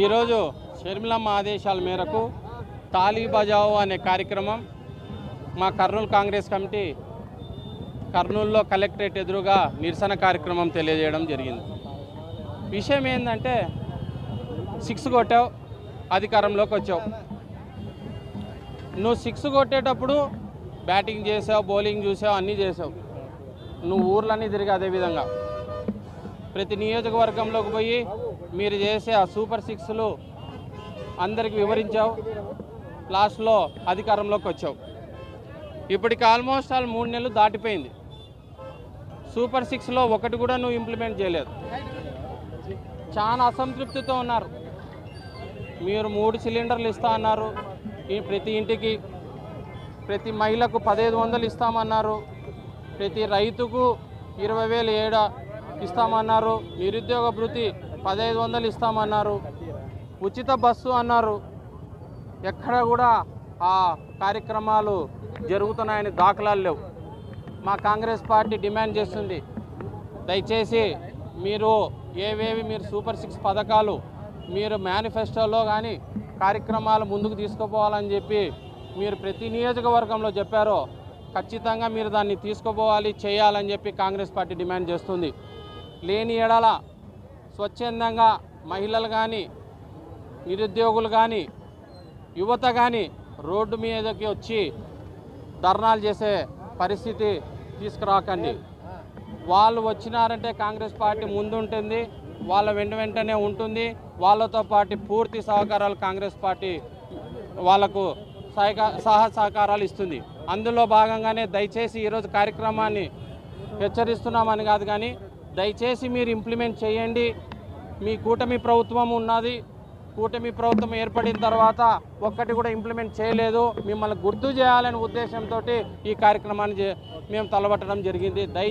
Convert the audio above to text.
ఈరోజు షర్మిలమ్మ ఆదేశాల మేరకు తాలీ బజావో అనే కార్యక్రమం మా కర్నూలు కాంగ్రెస్ కమిటీ కర్నూలులో కలెక్టరేట్ ఎదురుగా నిరసన కార్యక్రమం తెలియజేయడం జరిగింది. విషయం ఏంటంటే సిక్స్ కొట్టావు అధికారంలోకి వచ్చావు. నువ్వు సిక్స్ కొట్టేటప్పుడు బ్యాటింగ్ చేసావు బౌలింగ్ చూసావు అన్నీ చేసావు. నువ్వు ఊర్లన్నీ తిరిగి అదే విధంగా. ప్రతి నియోజకవర్గంలోకి పోయి మీరు చేసే ఆ సూపర్ సిక్స్లు అందరికి వివరించావు. లాస్ట్లో అధికారంలోకి వచ్చావు. ఇప్పటికి ఆల్మోస్ట్ ఆల్ మూడు నెలలు దాటిపోయింది. సూపర్ సిక్స్లో ఒకటి కూడా నువ్వు ఇంప్లిమెంట్ చేయలేదు. చాలా అసంతృప్తితో ఉన్నారు. మీరు మూడు సిలిండర్లు ఇస్తా అన్నారు. ఈ ప్రతి ఇంటికి ప్రతి మహిళకు పదహైదు వందలు ఇస్తామన్నారు. ప్రతి రైతుకు ఇరవై వేలు ఏడ ఇస్తామన్నారు. నిరుద్యోగ భృతి పదహైదు వందలు ఇస్తామన్నారు. ఉచిత బస్సు అన్నారు. ఎక్కడ కూడా ఆ కార్యక్రమాలు జరుగుతున్నాయని దాఖలాలు లేవు. మా కాంగ్రెస్ పార్టీ డిమాండ్ చేస్తుంది. దయచేసి మీరు ఏవేవి మీరు సూపర్ సిక్స్ పథకాలు మీరు మేనిఫెస్టోలో కానీ కార్యక్రమాలు ముందుకు తీసుకుపోవాలని చెప్పి మీరు ప్రతి నియోజకవర్గంలో చెప్పారో ఖచ్చితంగా మీరు దాన్ని తీసుకుపోవాలి చేయాలని చెప్పి కాంగ్రెస్ పార్టీ డిమాండ్ చేస్తుంది. లేని ఎడల స్వచ్ఛందంగా మహిళలు కానీ నిరుద్యోగులు కానీ యువత కానీ రోడ్డు మీదకి వచ్చి ధర్నాలు చేసే పరిస్థితి తీసుకురాకండి. వాళ్ళు వచ్చినారంటే కాంగ్రెస్ పార్టీ ముందుంటుంది వాళ్ళ వెంట వెంటనే ఉంటుంది. వాళ్ళతో పాటు పూర్తి సహకారాలు కాంగ్రెస్ పార్టీ వాళ్ళకు సహకా సహ సహకారాలు ఇస్తుంది. అందులో భాగంగానే దయచేసి ఈరోజు కార్యక్రమాన్ని హెచ్చరిస్తున్నామని కాదు కానీ దయచేసి మీరు ఇంప్లిమెంట్ చేయండి. మీ కూటమి ప్రభుత్వం ఉన్నది. కూటమి ప్రభుత్వం ఏర్పడిన తర్వాత ఒక్కటి కూడా ఇంప్లిమెంట్ చేయలేదు. మిమ్మల్ని గుర్తు చేయాలనే ఉద్దేశంతో ఈ కార్యక్రమాన్ని మేము తలబట్టడం జరిగింది. దయ